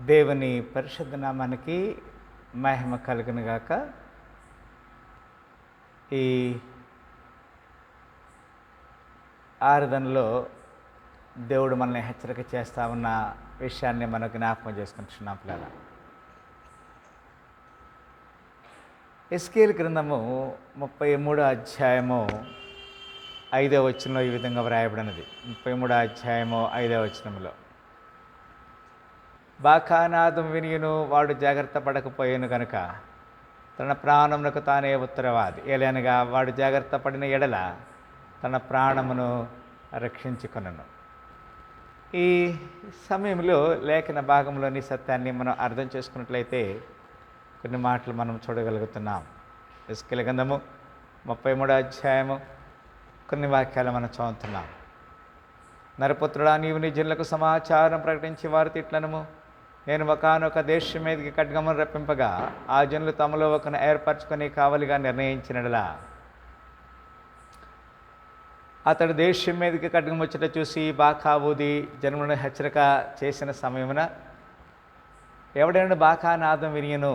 దేవుని పరిశుద్ధ నామానికి మహిమ కలుగును ఈ ఆరుదనలో దేవుడు మనల్ని హెచ్చరిక చేస్తా ఉన్న విషయాన్ని మనం జ్ఞాపకం చేసుకుంటున్నాం పిల్లల. ఎస్కేల్ గ్రంథము ముప్పై మూడో అధ్యాయము ఐదో వచనంలో ఈ విధంగా వ్రాయబడినది. ముప్పై మూడో అధ్యాయము ఐదో వచనంలో. బాకానాదం వినియును వాడు జాగ్రత్త పడకపోయాను కనుక తన ప్రాణమునకు తానే ఉత్తరవాది. ఏలనగా వాడు జాగ్రత్త పడిన ఎడల తన ప్రాణమును రక్షించుకొనను. ఈ సమయంలో లేఖన భాగంలోని సత్యాన్ని మనం అర్థం చేసుకున్నట్లయితే కొన్ని మాటలు మనం చూడగలుగుతున్నాం. ఇసుకల గంధము ముప్పై మూడో అధ్యాయము కొన్ని వాక్యాలు మనం చదువుతున్నాం. నరపుత్రుడా నీవు నీ జనులకు సమాచారం ప్రకటించి వారు తిట్లనము. నేను ఒకనొక దేశం మీదకి ఖడ్గమును రప్పింపగా ఆ జనులు తమలో ఒకను ఏర్పరచుకొని కావలిగా నిర్ణయించినలా అతడు దేశం మీదకి ఖడ్గం వచ్చట చూసి బాకా ఊది జన్మను హెచ్చరిక చేసిన సమయమున ఎవడైనా బాకా నాదం వినియను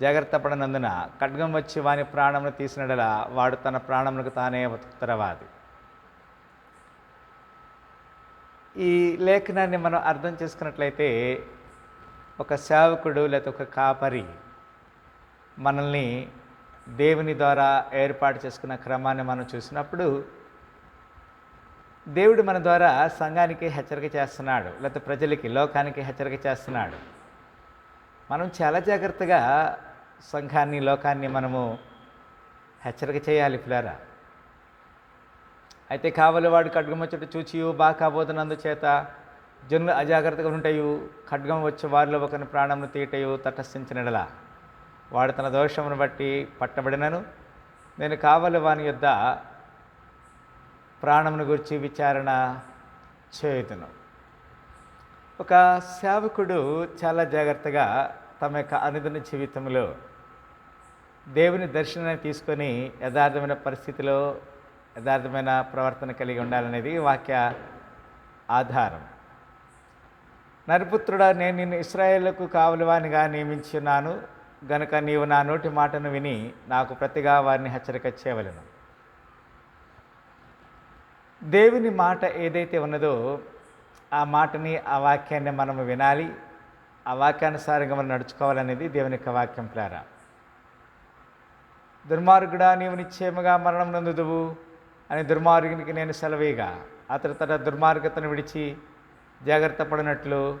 జాగ్రత్త పడనందున ఖడ్గం వచ్చి వాని ప్రాణమును తీసినడలా వాడు తన ప్రాణములకు తానే ఉత్తరవాది. ఈ లేఖనాన్ని మనం అర్థం చేసుకున్నట్లయితే ఒక సేవకుడు లేకపోతే ఒక కాపరి మనల్ని దేవుని ద్వారా ఏర్పాటు చేసుకున్న క్రమాన్ని మనం చూసినప్పుడు దేవుడు మన ద్వారా సంఘానికి హెచ్చరిక చేస్తున్నాడు లేకపోతే ప్రజలకి లోకానికి హెచ్చరిక చేస్తున్నాడు. మనం చాలా జాగ్రత్తగా సంఘాన్ని లోకాన్ని మనము హెచ్చరిక చేయాలి పిల్లరా. అయితే కావలి వాడు ఖడ్గం చూచి బాగా కాబోతున్నందు చేత జనులు అజాగ్రత్తగా ఉంటాయు ఖడ్గం వచ్చే వారిలో ఒకరిని ప్రాణమును తీయటయు తటస్థించినడలా వాడు తన దోషమును బట్టి పట్టబడినను. నేను కావలి వాని యొద్ద ప్రాణమును గురించి విచారణ చేయుదును ఒక సేవకుడు చాలా జాగ్రత్తగా తమ యొక్క అనుదిన జీవితంలో దేవుని దర్శనాన్ని తీసుకొని యథార్థమైన పరిస్థితిలో యథార్థమైన ప్రవర్తన కలిగి ఉండాలనేది వాక్య ఆధారం. నరిపుత్రుడా నేను నిన్ను ఇస్రాయేళ్ళకు కావలివానిగా నియమించున్నాను గనుక నీవు నా నోటి మాటను విని నాకు ప్రతిగా వారిని హెచ్చరిక చేయవలను. దేవుని మాట ఏదైతే ఉన్నదో ఆ మాటని ఆ వాక్యాన్ని మనము వినాలి. ఆ వాక్యానుసారంగా మనం నడుచుకోవాలనేది దేవుని యొక్క వాక్యం ప్రేర. దుర్మార్గుడా నీవు నిశ్చయముగా మరణం నందుదువు అని దుర్మార్గునికి నేను సెలవేగా అతడు తన దుర్మార్గతను విడిచి జాగ్రత్త పడినట్లు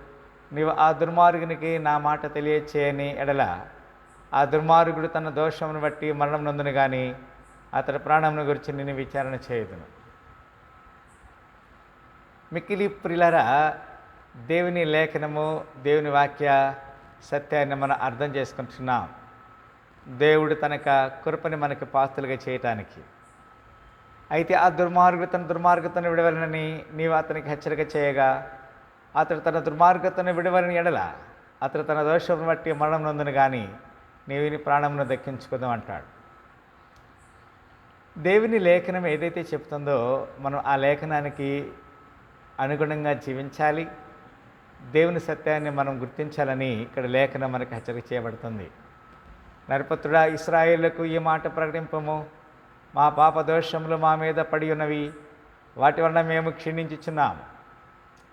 నీవు ఆ దుర్మార్గునికి నా మాట తెలియచేయని ఎడల ఆ దుర్మార్గుడు తన దోషమును బట్టి మరణం నందును కానీ అతడి ప్రాణమును గురించి నేను విచారణ చేయదును. మిక్కిలి ప్రిలరా దేవుని లేఖనము దేవుని వాక్య సత్యాన్ని మనం అర్థం చేసుకుంటున్నాం. దేవుడు తనక కృపని మనకి పాస్తులుగా చేయటానికి. అయితే ఆ దుర్మార్గుడు తన దుర్మార్గతను విడవలనని నీవు అతనికి హెచ్చరిక చేయగా అతడు తన దుర్మార్గతను విడవలని ఎడల అతడు తన దోషం బట్టి మరణం నందును కానీ నీవిని ప్రాణమును దక్కించుకుందాం అంటాడు. దేవుని లేఖనం ఏదైతే చెప్తుందో మనం ఆ లేఖనానికి అనుగుణంగా జీవించాలి. దేవుని సత్యాన్ని మనం గుర్తించాలని ఇక్కడ లేఖనం మనకు హెచ్చరిక చేయబడుతుంది. నరపత్రుడా ఇస్రాయేళ్ళకు ఈ మాట ప్రకటింపము. మా పాప దోషములు మా మీద పడి ఉన్నవి. వాటి వలన మేము క్షీణించుచున్నాము.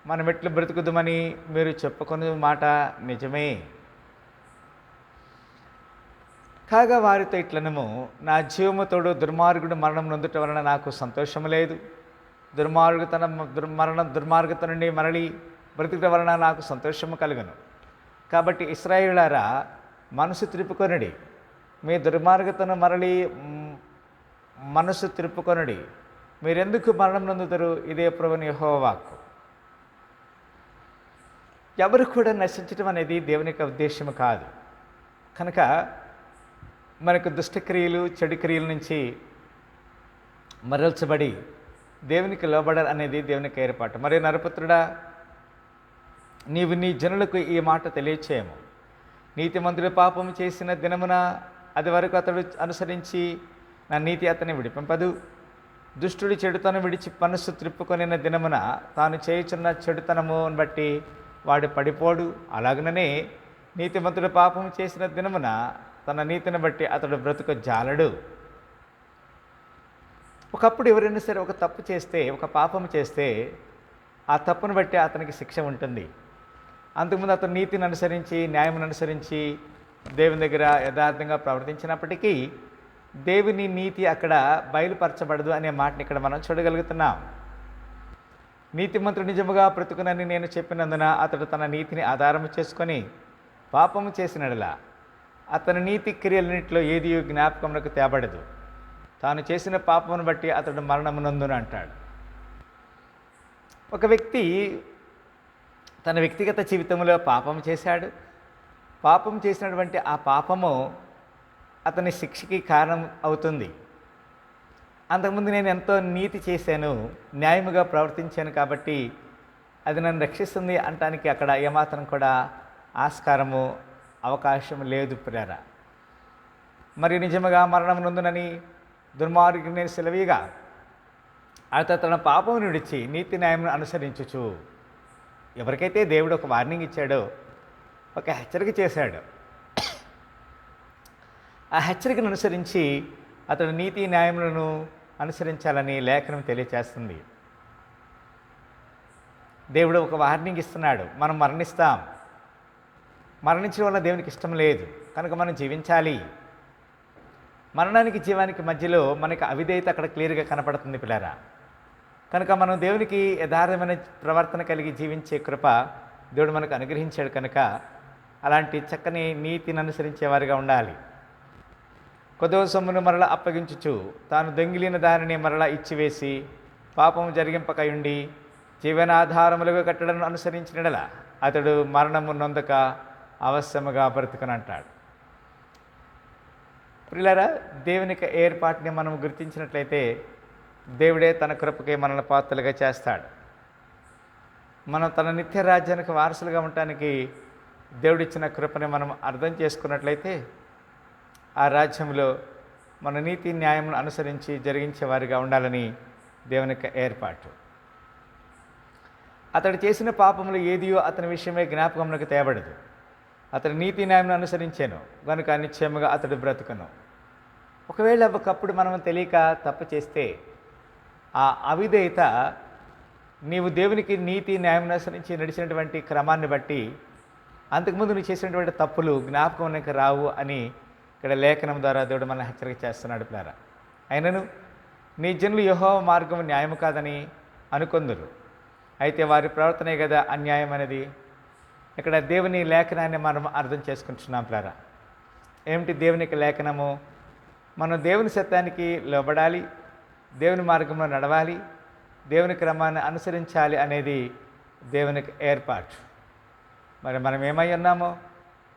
మనం ఎట్లు బ్రతుకుదామని మీరు చెప్పుకునే మాట నిజమే. కాగా వారితో ఇట్లనము నా జీవముతోడు దుర్మార్గుడు మరణం నొందుట వలన నాకు సంతోషము లేదు. దుర్మార్గతన దుర్మరణ దుర్మరణం దుర్మార్గత నుండి మరలి బ్రతుకుట వలన నాకు సంతోషము కలుగును. కాబట్టి ఇస్రాయిలారా మనసు త్రిప్పుకొనడి మీ దుర్మార్గతను మరలి మనసు త్రిప్పుకొనడి మీరెందుకు మరణం నొందుతారు? ఇదే ప్రభుని యెహోవాక్కు ఎవరు కూడా నశించడం అనేది దేవుని యొక్క ఉద్దేశం కాదు. కనుక మనకు దుష్టక్రియలు చెడు క్రియల నుంచి మరల్చబడి దేవునికి లోబడాలి అనేది దేవునికి ఏర్పాటు. మరి నరపుత్రుడా నీవు నీ జనులకు ఈ మాట తెలియచేయము. నీతిమంతుడు పాపం చేసిన దినమున అది వరకు అతడు అనుసరించి నా నీతి అతని విడిపింపదు. దుష్టుడు చెడుతనం విడిచి మనస్సు త్రిప్పుకొనిన దినమున తాను చేయుచున్న చెడుతనమును బట్టి వాడు పడిపోడు. అలాగననే నీతిమంతుడు పాపం చేసిన దినమున తన నీతిని బట్టి అతడు బ్రతుకు జాలడు. ఒకప్పుడు ఎవరైనా సరే ఒక తప్పు చేస్తే ఒక పాపం చేస్తే ఆ తప్పును బట్టి అతనికి శిక్ష ఉంటుంది. అంతకుముందు అతను నీతిని అనుసరించి న్యాయం అనుసరించి దేవుని దగ్గర యథార్థంగా ప్రవర్తించినప్పటికీ దేవుని నీతి అక్కడ బయలుపరచబడదు అనే మాటని ఇక్కడ మనం చూడగలుగుతున్నాం. నీతిమంతుడు నిజముగా బ్రతుకునని నేను చెప్పినందున అతడు తన నీతిని ఆధారం చేసుకొని పాపము చేసినడలా. అతని నీతి క్రియలన్నింటిలో ఏది జ్ఞాపకమునకు తేబడదు. తాను చేసిన పాపమును బట్టి అతడు మరణమునందున అంటాడు. ఒక వ్యక్తి తన వ్యక్తిగత జీవితంలో పాపం చేశాడు. పాపం చేసినటువంటి ఆ పాపము అతని శిక్షకి కారణం అవుతుంది. అంతకుముందు నేను ఎంతో నీతి చేశాను న్యాయముగా ప్రవర్తించాను కాబట్టి అది నన్ను రక్షిస్తుంది అంటానికి అక్కడ ఏమాత్రం కూడా ఆస్కారము అవకాశం లేదు ప్రేర మరి నిజముగా మరణం నుందునని దుర్మార్గుని సెలవిగా అతను తన పాపం విడిచి నీతి న్యాయం అనుసరించుచు ఎవరికైతే దేవుడు ఒక వార్నింగ్ ఇచ్చాడో ఒక హెచ్చరిక చేశాడు. ఆ హెచ్చరికను అనుసరించి అతడు నీతి న్యాయములను అనుసరించాలని లేఖనం తెలియచేస్తుంది. దేవుడు ఒక వార్నింగ్ ఇస్తున్నాడు. మనం మరణిస్తాం. మరణించడం వల్ల దేవునికి ఇష్టం లేదు. కనుక మనం జీవించాలి. మరణానికి జీవానికి మధ్యలో మనకి అవిధేయత అక్కడ క్లియర్గా కనపడుతుంది పిల్లరా. కనుక మనం దేవునికి యథార్థమైన ప్రవర్తన కలిగి జీవించే కృప దేవుడు మనకు అనుగ్రహించాడు కనుక అలాంటి చక్కని నీతిని అనుసరించే వారిగా ఉండాలి. కొదవ సొమ్మును మరల అప్పగించుచు తాను దొంగిలిన దానిని మరల ఇచ్చివేసి పాపము జరిగింపకయుండి జీవనాధారములుగా కట్టడం అనుసరించినడల అతడు మరణము నొందక అవశ్యముగా బ్రతుకనంటాడు. ప్రిలరా దేవుని ఏర్పాటుని మనం గుర్తించినట్లయితే దేవుడే తన కృపకే మనల్ని పాత్రలుగా చేస్తాడు. మనం తన నిత్య రాజ్యానికి వారసులుగా ఉండటానికి దేవుడిచ్చిన కృపని మనం అర్థం చేసుకున్నట్లయితే ఆ రాజ్యంలో మన నీతి న్యాయం అనుసరించి జరిగించే వారిగా ఉండాలని దేవుని యొక్క ఏర్పాటు. అతడు చేసిన పాపములు ఏదియో అతని విషయమే జ్ఞాపకంలోకి తేబడదు. అతడు నీతి న్యాయం అనుసరించాను కనుక నిశ్చయముగా అతడు బ్రతుకును. ఒకవేళ ఒకప్పుడు మనం తెలియక తప్పు చేస్తే ఆ అవిధేయత నీవు దేవునికి నీతి న్యాయం అనుసరించి నడిచినటువంటి క్రమాన్ని బట్టి అంతకుముందు నువ్వు చేసినటువంటి తప్పులు జ్ఞాపకం రావు అని ఇక్కడ లేఖనం ద్వారా దేవుడు మనల్ని హెచ్చరిక చేస్తున్నాడు పిల్లారా. అయినను నీ జనులు యహో మార్గం న్యాయము కాదని అనుకొందురు. అయితే వారి ప్రవర్తనే కదా అన్యాయం అనేది? ఇక్కడ దేవుని లేఖనాన్ని మనం అర్థం చేసుకుంటున్నాం ప్లారా ఏమిటి దేవునికి లేఖనము? మనం దేవుని సత్యానికి లోబడాలి దేవుని మార్గంలో నడవాలి దేవుని క్రమాన్ని అనుసరించాలి అనేది దేవునికి ఏర్పాటు. మరి మనం ఏమై ఉన్నామో?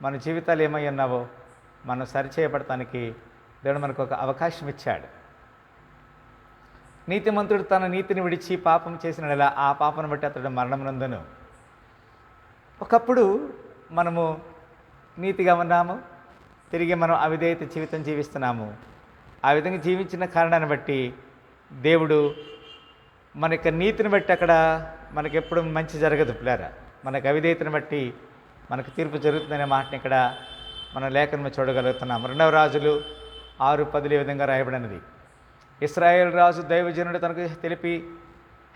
మన జీవితాలు ఏమై ఉన్నావో? మనం సరిచేయబడటానికి దేవుడు మనకు ఒక అవకాశం ఇచ్చాడు. నీతిమంతుడు తన నీతిని విడిచి పాపం చేసిన ఆ పాపను బట్టి అతడు మరణమునందును. ఒకప్పుడు మనము నీతిగా ఉన్నాము తిరిగి మనం అవిధేయత జీవితం జీవిస్తున్నాము. ఆ విధంగా జీవించిన కారణాన్ని బట్టి దేవుడు మన యొక్క నీతిని బట్టి అక్కడ మనకి ఎప్పుడు మంచి జరగదు పిల్లరా. మనకు అవిధేయతను బట్టి మనకు తీర్పు జరుగుతుందనే మాటని ఇక్కడ మన లేఖను చూడగలుగుతున్నాం. రెండవ రాజులు ఆరు పదులు ఈ విధంగా రాయబడినది. ఇస్రాయేల్ రాజు దైవజనుడు తనకు తెలిపి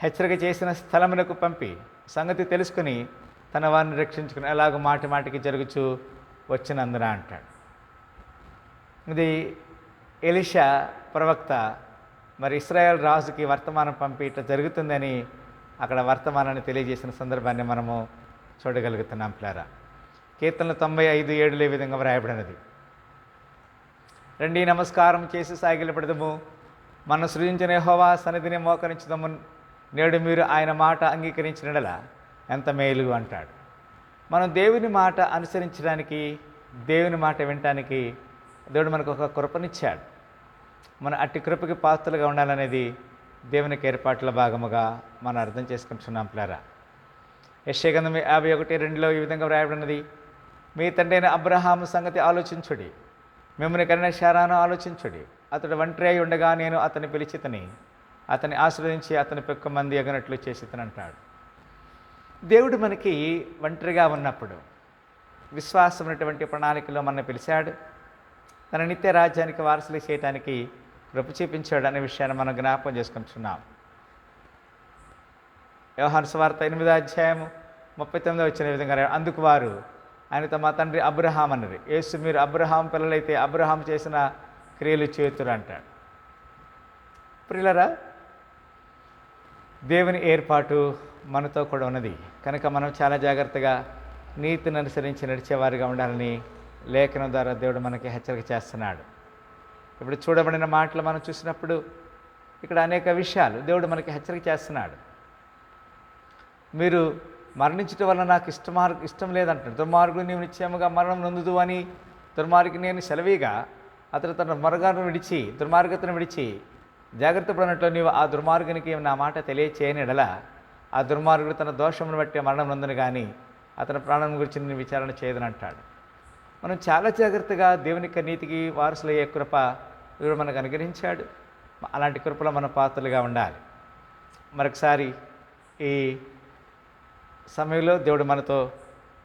హెచ్చరిక చేసిన స్థలమునకు పంపి సంగతి తెలుసుకుని తన వారిని రక్షించుకుని ఎలాగో మాటి మాటికి జరుగుచూ వచ్చినందున అంటాడు. ఇది ఎలిషా ప్రవక్త మరి ఇస్రాయల్ రాజుకి వర్తమానం పంపి ఇట్లా జరుగుతుందని అక్కడ వర్తమానాన్ని తెలియజేసిన సందర్భాన్ని మనము చూడగలుగుతున్నాం పిల్లారా కీర్తనలు తొంభై ఐదు ఏడులో ఈ విధంగా వ్రాయబడినది. రండి నమస్కారం చేసి సాగిలపడదము. మన సృజించిన హోవా సన్నిధిని మోకరించదము. నేడు మీరు ఆయన మాట అంగీకరించినడలా ఎంత మేలు అంటాడు. మనం దేవుని మాట అనుసరించడానికి దేవుని మాట వినటానికి దేవుడు మనకు ఒక కృపనిచ్చాడు. మన అట్టి కృపకి పాత్రలుగా ఉండాలనేది దేవునికి ఏర్పాట్ల భాగముగా మనం అర్థం చేసుకుంటున్నాం ప్లారా యశ్యగంధం యాభై ఒకటి రెండులో ఈ విధంగా వ్రాయబడినది. మీ తండ్రి అయిన అబ్రహాము సంగతి ఆలోచించుడి. మిమ్మల్ని కరిన శారాను ఆలోచించుడి. అతడు ఒంటరి అయి ఉండగా నేను అతని పిలిచితని అతని ఆశ్రదించి అతని పెక్కు మంది ఎగనట్లు చేసి అంటాడు దేవుడు మనకి ఒంటరిగా ఉన్నప్పుడు విశ్వాసం ఉన్నటువంటి ప్రణాళికలో మన పిలిచాడు. తన నిత్య రాజ్యానికి వారసులు చేయడానికి కృప చూపించాడు అనే విషయాన్ని మనం జ్ఞాపకం చేసుకుంటున్నాం. వ్యవహార స్వార్థ ఎనిమిదో అధ్యాయము ముప్పై తొమ్మిదో వచ్చిన విధంగా అందుకు వారు ఆయన తమ తండ్రి అబ్రహాం అన్నది. యేసు మీరు అబ్రహాం పిల్లలైతే అబ్రహాం చేసిన క్రియలు చేతురు అంటాడు. ప్రియులరా దేవుని ఏర్పాటు మనతో కూడా ఉన్నది. కనుక మనం చాలా జాగ్రత్తగా నీతిని అనుసరించి నడిచేవారిగా ఉండాలని లేఖనం ద్వారా దేవుడు మనకి హెచ్చరిక చేస్తున్నాడు. ఇప్పుడు చూడబడిన మాటలు మనం చూసినప్పుడు ఇక్కడ అనేక విషయాలు దేవుడు మనకి హెచ్చరిక చేస్తున్నాడు. మీరు మరణించటం వల్ల నాకు ఇష్టమార్ ఇష్టం లేదంటాడు దుర్మార్గుడు నీవు నిశ్చయముగా మరణం నొందుదు అని దుర్మార్గు నేను సెలవిగా అతను తన మరగాను విడిచి దుర్మార్గతను విడిచి జాగ్రత్త పడినట్లు నీవు ఆ దుర్మార్గునికి నా మాట తెలియచేయని ఎడల ఆ దుర్మార్గుడు తన దోషమును బట్టి మరణం నొందును కానీ అతని ప్రాణం గురించి నేను విచారణ చేయదని అంటాడు మనం చాలా జాగ్రత్తగా దేవుని యొక్క నీతికి వారసులయ్యే కృప దేవుడు మనకు అనుగ్రహించాడు. అలాంటి కృపలో మన పాత్రలుగా ఉండాలి. మరొకసారి ఈ సమయంలో దేవుడు మనతో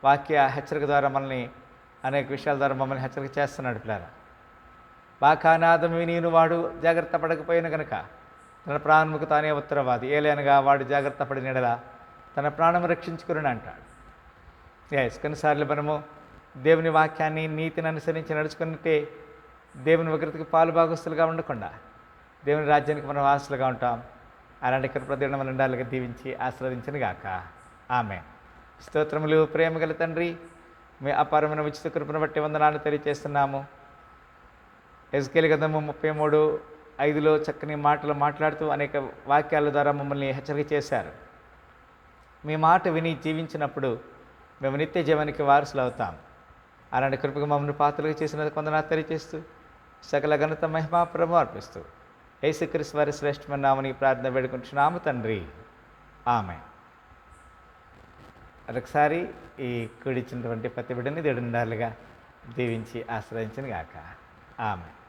వాక్య హెచ్చరిక ద్వారా మనల్ని అనేక విషయాల ద్వారా మమ్మల్ని హెచ్చరిక చేస్తున్నాడు పిల్లల. బాకానాదం నేను వాడు జాగ్రత్త పడకపోయిన కనుక తన ప్రాణముకు తానే ఉత్తరవాది. ఏలైనగా వాడు జాగ్రత్త పడినడలా తన ప్రాణము రక్షించుకుని అంటాడు. ఎస్ కొన్నిసార్లు మనము దేవుని వాక్యాన్ని నీతిని అనుసరించి నడుచుకుంటే దేవుని వికృతికి పాలు భాగస్తులుగా ఉండకుండా దేవుని రాజ్యానికి మనం వారసులుగా ఉంటాం. అలాంటి కృపదేవుడు మన ఉండాలిగా దీవించి ఆశీర్వదించను గాక ఆమె స్తోత్రములు ప్రేమగల తండ్రి మీ అపారమైన ఉచిత కృపను బట్టి వందనాన్ని తెలియజేస్తున్నాము ఎస్కేల్ గతము ముప్పై మూడు ఐదులో చక్కని మాటలు మాట్లాడుతూ అనేక వాక్యాల ద్వారా మమ్మల్ని హెచ్చరిక చేశారు. మీ మాట విని జీవించినప్పుడు మేము నిత్య జీవానికి వారసులు అవుతాం. అలాంటి కృపగా మమ్మల్ని పాత్రలుగా చేసిన కొందరు తెలియజేస్తూ సకల ఘనత మహిమా ప్రభు అర్పిస్తూ యేసుక్రీస్తు వారి శ్రేష్టమైన నామని ప్రార్థన వేడుకుంటున్నాము తండ్రి. ఆమె మరొకసారి ఈ కూడిచ్చినటువంటి ప్రతి బిడ్డని దేవుడు దీవించి ఆశ్రయించిన గాక. ఆమె